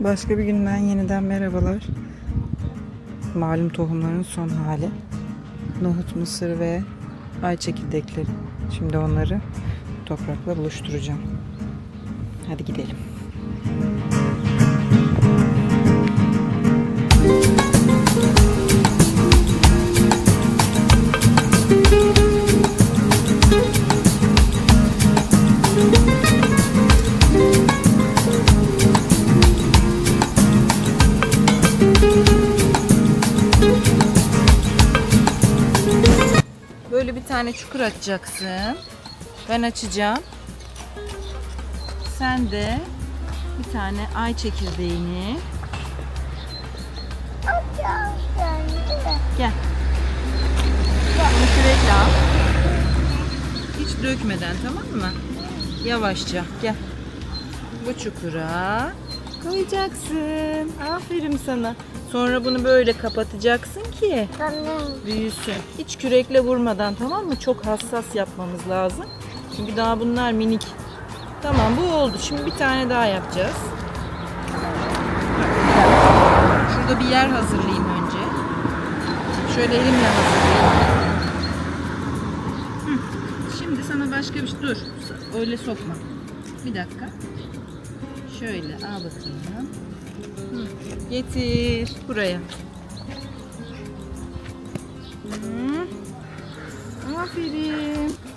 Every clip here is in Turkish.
Başka bir günden yeniden merhabalar. Malum tohumların son hali. Nohut, mısır ve ay çekirdekleri. Şimdi onları toprakla buluşturacağım. Hadi gidelim. Tane çukur açacaksın. Ben açacağım. Sen de bir tane ay çekirdeğini gel. Bunu kürekle al. Hiç dökmeden tamam mı? Yavaşça gel. Bu çukura koyacaksın. Aferin sana. Sonra bunu böyle kapatacaksın ki büyüsün. Hiç kürekle vurmadan tamam mı? Çok hassas yapmamız lazım. Çünkü daha bunlar minik. Tamam bu oldu. Şimdi bir tane daha yapacağız. Şurada bir yer hazırlayayım önce. Şöyle elimle hazırlayayım. Hı. Şimdi sana başka bir şey... Dur. Öyle sokma. Bir dakika. Şöyle al bakalım. Getir buraya. Aferin.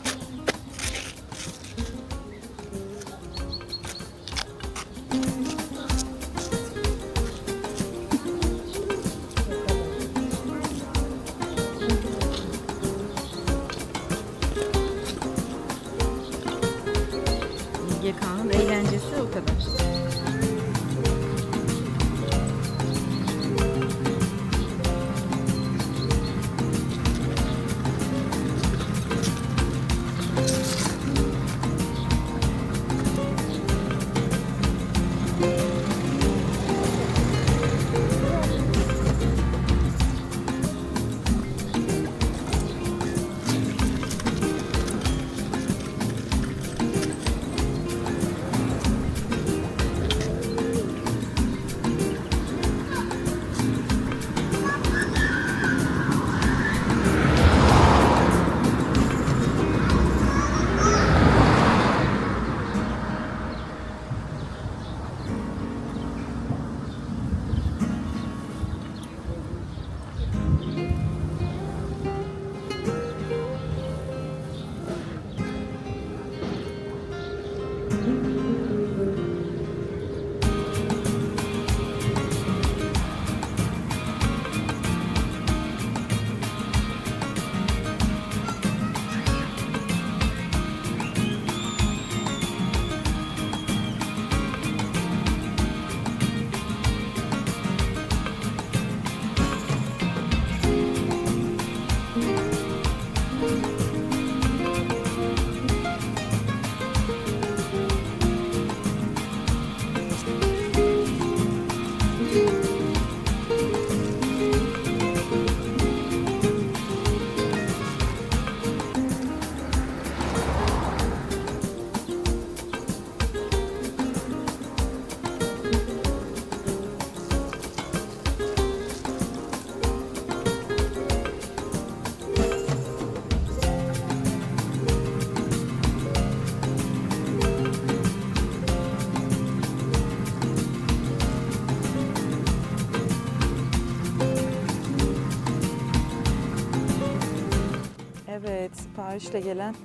Siparişle gelen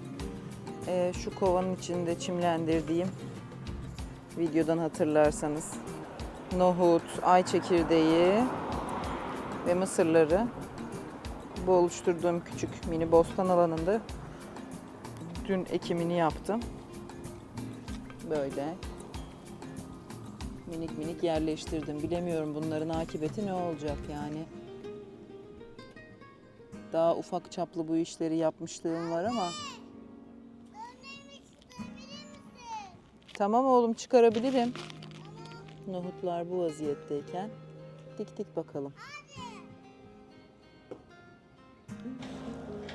eee, şu kovanın içinde çimlendirdiğim videodan hatırlarsanız nohut, ay çekirdeği ve mısırları bu oluşturduğum küçük mini bostan alanında dün ekimini yaptım. Böyle minik minik yerleştirdim. Bilemiyorum bunların akıbeti ne olacak yani. Daha ufak çaplı bu işleri yapmışlığım var ama. Tamam oğlum çıkarabilirim. Nohutlar bu vaziyetteyken dik dik bakalım.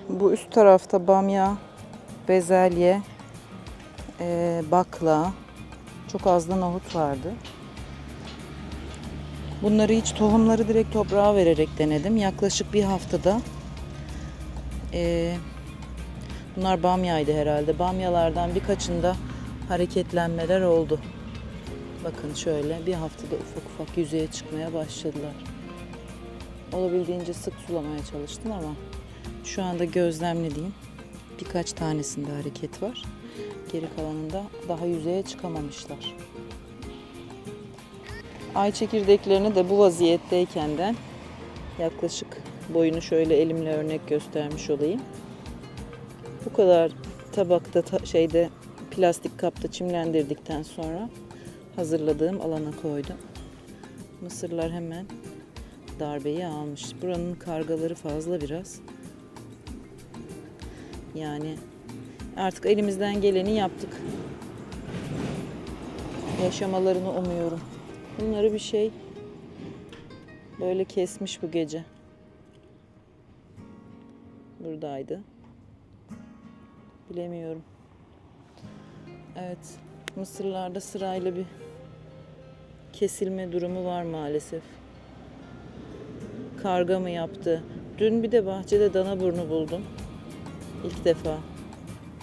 Bu üst tarafta bamya, bezelye, eee, bakla, çok az da nohut vardı. Bunları hiç tohumları direkt toprağa vererek denedim. Yaklaşık bir haftada eee, bunlar bamyaydı herhalde. Bamyalardan birkaçında hareketlenmeler oldu. Bakın şöyle bir haftada ufak ufak yüzeye çıkmaya başladılar. Olabildiğince sık sulamaya çalıştım ama şu anda gözlemlediğim birkaç tanesinde hareket var. Geri kalanında daha yüzeye çıkamamışlar. Ay çekirdeklerini de bu vaziyetteyken de yaklaşık boyunu şöyle elimle örnek göstermiş olayım. Bu kadar tabakta ta- şeyde plastik kapta çimlendirdikten sonra hazırladığım alana koydum. Mısırlar hemen darbeyi almış. Buranın kargaları fazla biraz. Yani artık elimizden geleni yaptık. Yaşamalarını umuyorum. Bunları bir şey böyle kesmiş bu gece. Buradaydı. Bilemiyorum. Evet. Mısırlarda sırayla bir kesilme durumu var maalesef. Karga mı yaptı? Dün bir de bahçede dana burnu buldum. İlk defa.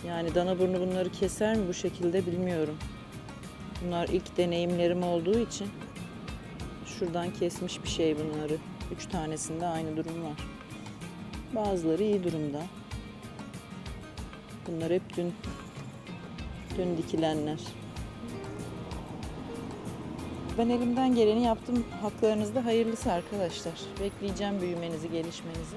Yani dana burnu bunları keser mi bu şekilde bilmiyorum. Bunlar ilk deneyimlerim olduğu için şuradan kesmiş bir şey bunları. Üç tanesinde aynı durum var. Bazıları iyi durumda. Bunlar hep dün dün dikilenler. Ben elimden geleni yaptım. Haklarınızda hayırlısı arkadaşlar. Bekleyeceğim büyümenizi, gelişmenizi.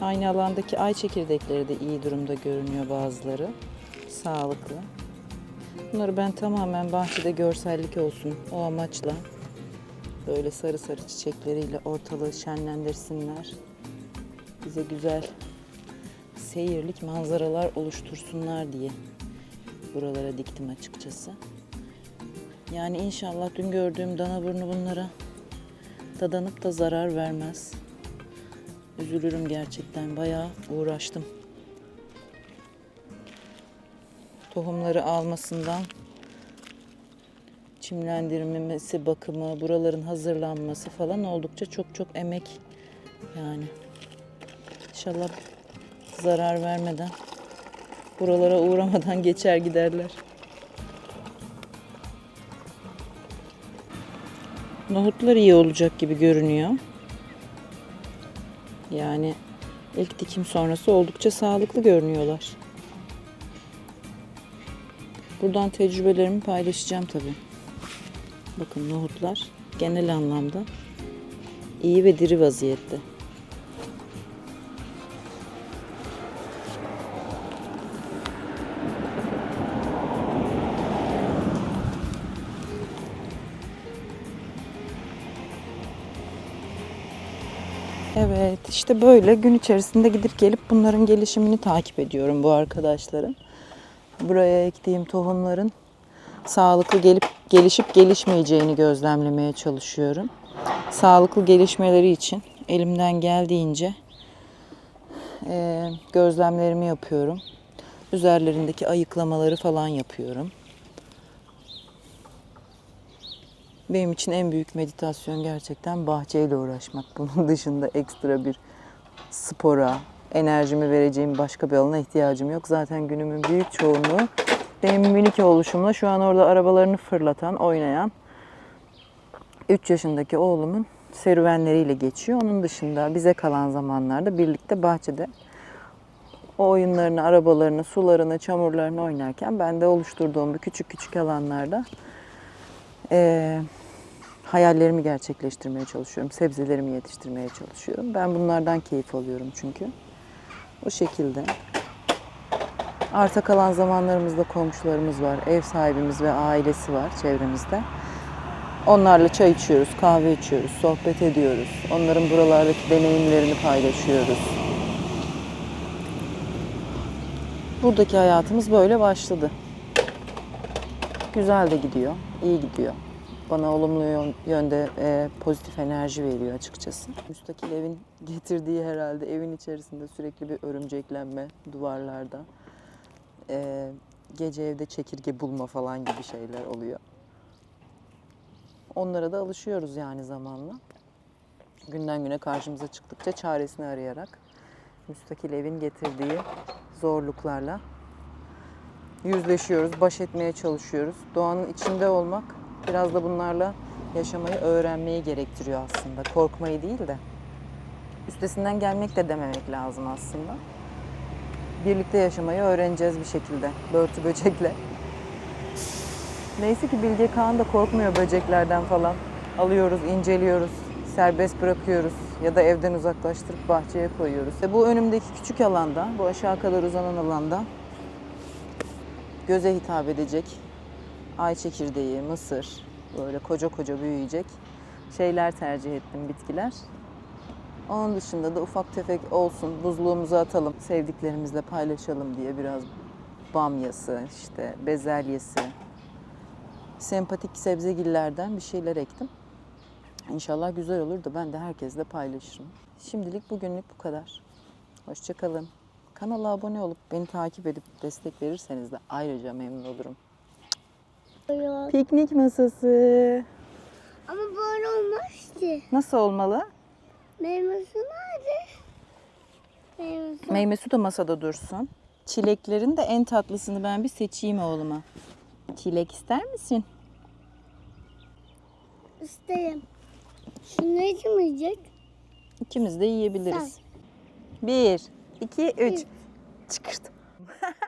Aynı alandaki ay çekirdekleri de iyi durumda görünüyor bazıları. Sağlıklı. Bunları ben tamamen bahçede görsellik olsun o amaçla böyle sarı sarı çiçekleriyle ortalığı şenlendirsinler. Bize güzel seyirlik manzaralar oluştursunlar diye buralara diktim açıkçası. Yani inşallah dün gördüğüm dana burnu bunlara dadanıp da zarar vermez. Üzülürüm gerçekten. Bayağı uğraştım. Tohumları almasından çimlendirmesi, bakımı, buraların hazırlanması falan oldukça çok çok emek yani. İnşallah zarar vermeden, buralara uğramadan geçer giderler. Nohutlar iyi olacak gibi görünüyor. Yani ilk dikim sonrası oldukça sağlıklı görünüyorlar. Buradan tecrübelerimi paylaşacağım tabii. Bakın nohutlar genel anlamda iyi ve diri vaziyette. Evet işte böyle gün içerisinde gidip gelip bunların gelişimini takip ediyorum bu arkadaşların. Buraya ektiğim tohumların sağlıklı gelip gelişip gelişmeyeceğini gözlemlemeye çalışıyorum. Sağlıklı gelişmeleri için elimden geldiğince eee, gözlemlerimi yapıyorum. Üzerlerindeki ayıklamaları falan yapıyorum. Benim için en büyük meditasyon gerçekten bahçeyle uğraşmak. Bunun dışında ekstra bir spora, enerjimi vereceğim başka bir alana ihtiyacım yok. Zaten günümün büyük çoğunluğu benim minik oluşumla şu an orada arabalarını fırlatan, oynayan 3 yaşındaki oğlumun serüvenleriyle geçiyor. Onun dışında bize kalan zamanlarda birlikte bahçede o oyunlarını, arabalarını, sularını, çamurlarını oynarken ben de oluşturduğum bu küçük küçük alanlarda eee, hayallerimi gerçekleştirmeye çalışıyorum. Sebzelerimi yetiştirmeye çalışıyorum. Ben bunlardan keyif alıyorum çünkü. O şekilde. Arta kalan zamanlarımızda komşularımız var, ev sahibimiz ve ailesi var çevremizde. Onlarla çay içiyoruz, kahve içiyoruz, sohbet ediyoruz. Onların buralardaki deneyimlerini paylaşıyoruz. Buradaki hayatımız böyle başladı. Güzel de gidiyor, iyi gidiyor. Bana olumlu yön- yönde e, pozitif enerji veriyor açıkçası. Müstakil evin getirdiği herhalde evin içerisinde sürekli bir örümceklenme duvarlarda. E, gece evde çekirge bulma falan gibi şeyler oluyor. Onlara da alışıyoruz yani zamanla. Günden güne karşımıza çıktıkça çaresini arayarak müstakil evin getirdiği zorluklarla yüzleşiyoruz, baş etmeye çalışıyoruz. Doğanın içinde olmak biraz da bunlarla yaşamayı öğrenmeyi gerektiriyor aslında. Korkmayı değil de. Üstesinden gelmek de dememek lazım aslında. Birlikte yaşamayı öğreneceğiz bir şekilde. Börtü böcekle. Neyse ki Bilge Kağan da korkmuyor böceklerden falan. Alıyoruz, inceliyoruz, serbest bırakıyoruz ya da evden uzaklaştırıp bahçeye koyuyoruz. Ve bu önümdeki küçük alanda, bu aşağı kadar uzanan alanda göze hitap edecek ay çekirdeği, mısır, böyle koca koca büyüyecek şeyler tercih ettim bitkiler. Onun dışında da ufak tefek olsun, buzluğumuza atalım, sevdiklerimizle paylaşalım diye biraz bamyası, işte bezelyesi, sempatik sebzegillerden bir şeyler ektim. İnşallah güzel olur da ben de herkesle paylaşırım. Şimdilik bugünlük bu kadar. Hoşçakalın. Kanala abone olup beni takip edip destek verirseniz de ayrıca memnun olurum. Yok. Piknik masası. Ama böyle olmaz ki. Nasıl olmalı? Meyvesi nerede? Meyvesi. Meyve su da masada dursun. Çileklerin de en tatlısını ben bir seçeyim oğluma. Çilek ister misin? İsterim. Şunu kim yiyecek? İkimiz de yiyebiliriz. Sen. Bir, iki, üç. Çıkırt.